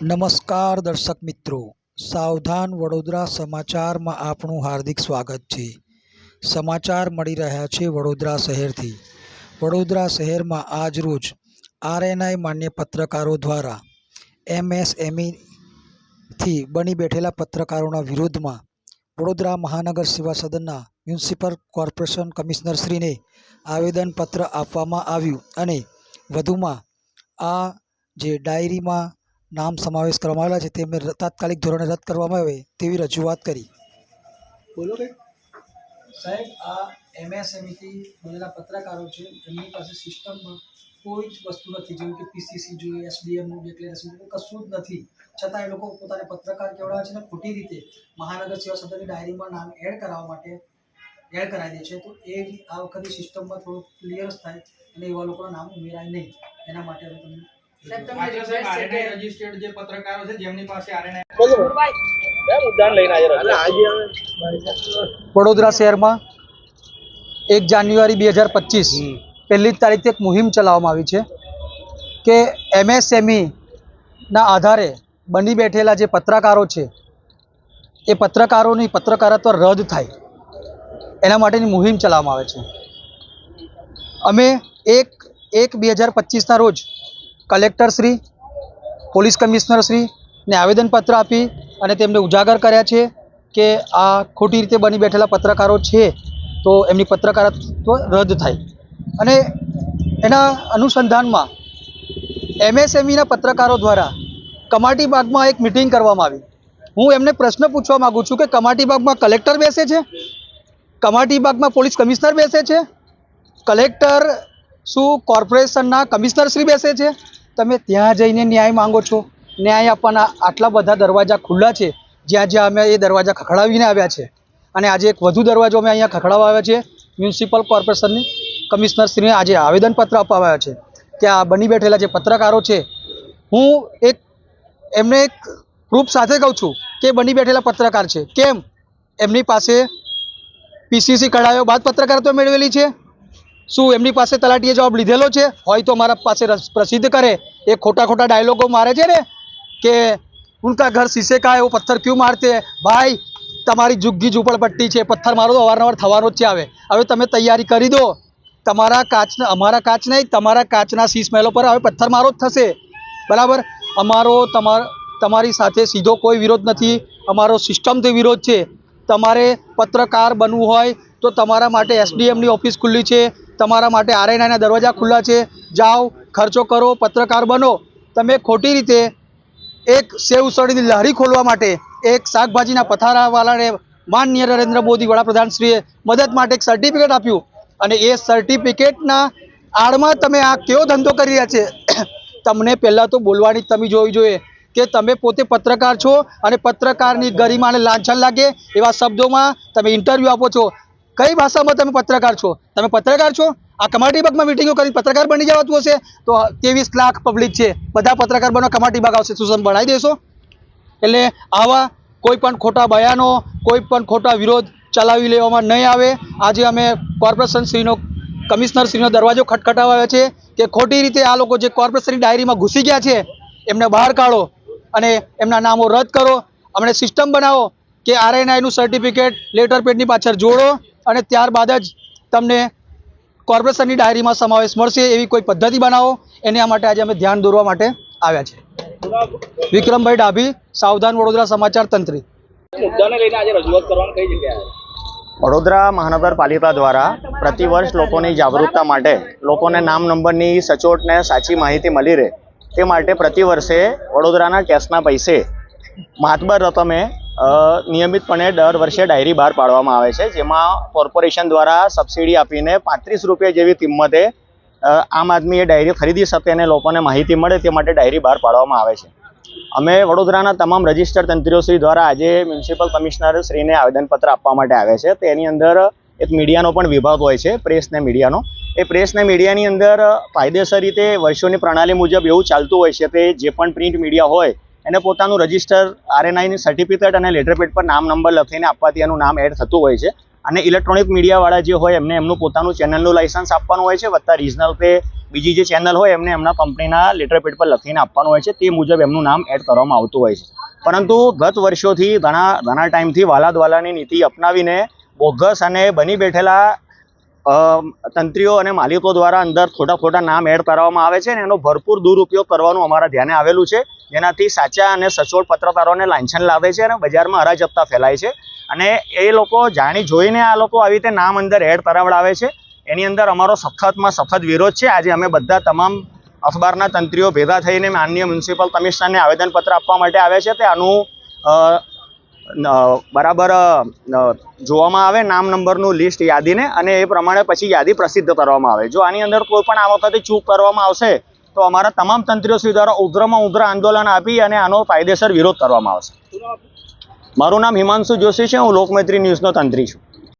નમસ્કાર દર્શક મિત્રો. સાવધાન વડોદરા સમાચારમાં આપનું હાર્દિક સ્વાગત છે. સમાચાર મળી રહ્યા છે વડોદરા શહેરથી. વડોદરા શહેરમાં આજરોજ આરએનઆઈ માન્ય પત્રકારો દ્વારા એમએસએમઈથી બની બેઠેલા પત્રકારોના વિરોધમાં વડોદરા મહાનગર સેવા સદનના મ્યુનિસિપલ કોર્પોરેશન કમિશનરશ્રીને આવેદનપત્ર આપવામાં આવ્યું અને વધુમાં આ જે ડાયરીમાં નામ સમાવેશ કરવામાં આવેલા છે. તેમને તાત્કાલિક ધોરણે રદ કરવામાં આવે તેવી રજૂઆત કરી. બોલો કે સાહેબ, આ એમએસએમઈથી બનેલા પત્રકારો છે. એમની પાસે સિસ્ટમમાં કોઈ જ વસ્તુ નથી. જેવું કે પીસીસી જોઈએ એસડીએમનું ડિક્લેરેશન જોઈએ કશું જ નથી. છતાં એ લોકો પોતાને પત્રકાર કેવડાવે છે ને ખોટી રીતે મહાનગર સેવા સદનની ડાયરીમાં નામ એડ કરાવવા માટે એડ કરાવી દે છે. તો એ આ વખતે સિસ્ટમમાં થોડું ક્લિયર થાય અને એવા લોકોના નામ ઉમેરાય નહીં. એના માટે અમે તમને રજિસ્ટર્ડ જે પત્રકારો છે જેમની પાસે વડોદરા શહેરમાં એક જાન્યુઆરી બે હજાર પચીસ પહેલી જ તારીખથી એક મુહિમ ચલાવવામાં આવી છે કે એમએસએમઈના આધારે બની બેઠેલા જે પત્રકારો છે એ પત્રકારોની પત્રકારત્વ રદ થાય. એના માટેની મુહિમ ચલાવવામાં આવે છે. અમે એક એક બે હજાર પચીસના રોજ કલેક્ટરશ્રી પોલીસ કમિશનરશ્રીને આવેદનપત્ર આપી અને તેમને ઉજાગર કર્યા છે કે આ ખોટી રીતે બની બેઠેલા પત્રકારો છે તો એમની પત્રકારત્વ રદ થાય. અને એના અનુસંધાનમાં એમએસએમઈના પત્રકારો દ્વારા કમાટી બાગમાં એક મિટિંગ કરવામાં આવી. હું એમને પ્રશ્ન પૂછવા માગું છું કે કમાટી બાગમાં કલેક્ટર બેસે છે? કમાટી બાગમાં પોલીસ કમિશનર બેસે છે? કલેક્ટર શું કોર્પોરેશનના કમિશનરશ્રી બેસે છે? તમે ત્યાં જઈને ન્યાય માંગો છો? ન્યાય આપવાના આટલા બધા દરવાજા ખુલ્લા છે જ્યાં જ્યાં અમે એ દરવાજા ખખડાવીને આવ્યા છે. અને આજે એક વધુ દરવાજો અમે અહીંયા ખખડાવવા આવ્યા છે. મ્યુનિસિપલ કોર્પોરેશનની કમિશનરશ્રીને આજે આવેદનપત્ર અપાવ્યા છે કે આ બની બેઠેલા જે પત્રકારો છે, હું એક, એમને એક પ્રૂફ સાથે કહું છું કે બની બેઠેલા પત્રકાર છે. કેમ? એમની પાસે પીસીસી કઢાયો બાદ પત્રકારત્વ મેળવેલી છે? શું એમની પાસે તલાટીએ જવાબ લીધેલો છે? હોય તો મારા પાસે રસ- પ્રસિદ્ધ કરે. એ ખોટા ખોટા ડાયલોગો મારે છે ને, કે ઉનકા ઘર શીશે કા એવો પથ્થર ક્યું મારતે? ભાઈ, તમારી જુગ્ગી ઝૂંપડપટ્ટી છે. પથ્થર મારો તો અવારનવાર થવાનો જ છે આવે. હવે તમે તૈયારી કરી દો. તમારા કાચના અમારા કાચ નહીં, તમારા કાચના શીશ મહેલો પર હવે પથ્થર મારો જ થશે. બરાબર? અમારો, તમારી સાથે સીધો કોઈ વિરોધ નથી. અમારો સિસ્ટમથી વિરોધ છે. તમારે પત્રકાર બનવું હોય તો તમારા માટે એસડીએમની ઓફિસ ખુલ્લી છે. તમારા માટે આરએનઆઈના દરવાજા ખુલ્લા છે. જાઓ, ખર્ચો કરો, પત્રકાર બનો. તમે ખોટી રીતે એક સેવ ઉસળીની લહેરી ખોલવા માટે એક શાકભાજીના પથારાવાળાને માનનીય નરેન્દ્ર મોદી વડાપ્રધાનશ્રીએ મદદ માટે એક સર્ટિફિકેટ આપ્યું. અને એ સર્ટિફિકેટના આડમાં તમે આ કેવો ધંધો કરી રહ્યા છે? તમને પહેલાં તો બોલવાની તમે જોવી જોઈએ કે તમે પોતે પત્રકાર છો અને પત્રકારની ગરિમાને લાંછન લાગે એવા શબ્દોમાં તમે ઇન્ટરવ્યૂ આપો છો. કઈ ભાષામાં તમે પત્રકાર છો? તમે પત્રકાર છો? આ કમાટી બાગમાં મિટિંગો કરી પત્રકાર બની જવાતું હશે? તો ત્રેવીસ લાખ પબ્લિક છે. બધા પત્રકાર બનો, કમાટી બાગ આવશે. શું બનાવી દેશો. એટલે આવા કોઈ પણ ખોટા બયાનો, કોઈ પણ ખોટા વિરોધ ચલાવી લેવામાં નહીં આવે. આજે અમે કોર્પોરેશન શ્રીનો કમિશનર શ્રીનો દરવાજો ખટખટાવ્યા છે કે ખોટી રીતે આ લોકો જે કોર્પોરેશનની ડાયરીમાં ઘૂસી ગયા છે, એમને બહાર કાઢો અને એમના નામો રદ કરો. અમને સિસ્ટમ બનાવો કે આરએનઆઈનું સર્ટિફિકેટ લેટર પેડની પાછળ જોડો. અને ત્યારબાદ જ તમને કોર્પોરેશનની ડાયરીમાં સમાવેશ મળશે એવી કોઈ પદ્ધતિ બનાવો. એના માટે આજે અમે ધ્યાન દોરવા માટે આવ્યા છે. વિક્રમભાઈ ડાભી સાવધાન વડોદરા સમાચાર તંત્રી. મુદ્દાને લઈને આજે રજૂઆત કરવાનું કઈ જગ્યાએ? વડોદરા મહાનગરપાલિકા દ્વારા પ્રતિવર્ષ લોકોની જાગૃતતા માટે લોકોને નામ નંબરની સચોટ ને સાચી માહિતી મળી રહે તે માટે પ્રતિવર્ષે વડોદરાના ટેક્સના પૈસે મહાતબર રકમે નિયમિતપણે દર વર્ષે ડાયરી બહાર પાડવામાં આવે છે, જેમાં કોર્પોરેશન દ્વારા સબસિડી આપીને પાંત્રીસ રૂપિયા જેવી કિંમતે આમ આદમી એ ડાયરી ખરીદી શકે અને લોકોને માહિતી મળે તે માટે ડાયરી બહાર પાડવામાં આવે છે. અમે વડોદરાના તમામ રજિસ્ટર તંત્રીઓશ્રી દ્વારા આજે મ્યુનિસિપલ કમિશનર શ્રીને આવેદનપત્ર આપવા માટે આવે છે. તેની અંદર એક મીડિયાનો પણ વિભાગ હોય છે, પ્રેસ ને મીડિયાનો. એ પ્રેસ ને મીડિયાની અંદર કાયદેસર રીતે વર્ષોની પ્રણાલી મુજબ એવું ચાલતું હોય છે કે જે પણ પ્રિન્ટ મીડિયા હોય એને પોતાનું રજિસ્ટર આરએનઆઈની સર્ટિફિકેટ અને લેટરપેડ પર નામ નંબર લખીને આપવાથી એનું નામ એડ થતું હોય છે. અને ઇલેક્ટ્રોનિક મીડિયાવાળા જે હોય એમને એમનું પોતાનું ચેનલનું લાઇસન્સ આપવાનું હોય છે, વત્તા રિજનલ કે બીજી જે ચેનલ હોય એમને એમના કંપનીના લેટરપેડ પર લખીને આપવાનું હોય છે. તે મુજબ એમનું નામ એડ કરવામાં આવતું હોય છે. પરંતુ ગત વર્ષોથી ઘણા ઘણા ટાઈમથી વાલાદવાલાની નીતિ અપનાવીને બોગસ અને બની બેઠેલા તંત્રીઓ અને માલિકો દ્વારા અંદર ખોટા ખોટા નામ એડ કરવામાં આવે છે અને એનો ભરપૂર દુરુપયોગ કરવાનું અમારા ધ્યાને આવેલું છે. જેનાથી સાચા અને સચોટ પત્રકારોને લાંછન લાવે છે અને બજારમાં અરાજકતા ફેલાય છે. અને એ લોકો જાણી જોઈને આ લોકો આવી રીતે નામ અંદર એડ કરાવડાવે છે. એની અંદર અમારો સખતમાં સખત વિરોધ છે. આજે અમે બધા તમામ અખબારના તંત્રીઓ ભેગા થઈને માનનીય મ્યુનિસિપલ કમિશનરને આવેદનપત્ર આપવા માટે આવ્યા છે. તે આનું બરાબર જોવામાં આવે નામ નંબરનું લિસ્ટ યાદીને અને એ પ્રમાણે પછી યાદી પ્રસિદ્ધ કરવામાં આવે. જો આની અંદર કોઈ પણ આ વખતે ચૂક કરવામાં આવશે, તો અમારા તમામ તંત્રીઓ દ્વારા ઉગ્રમાં ઉગ્ર આંદોલન આપી અને આનો કાયદેસર વિરોધ કરવામાં આવશે. મારું નામ હિમાંશુ જોશી છે, હું લોકમૈત્રી ન્યૂઝનો તંત્રી છું.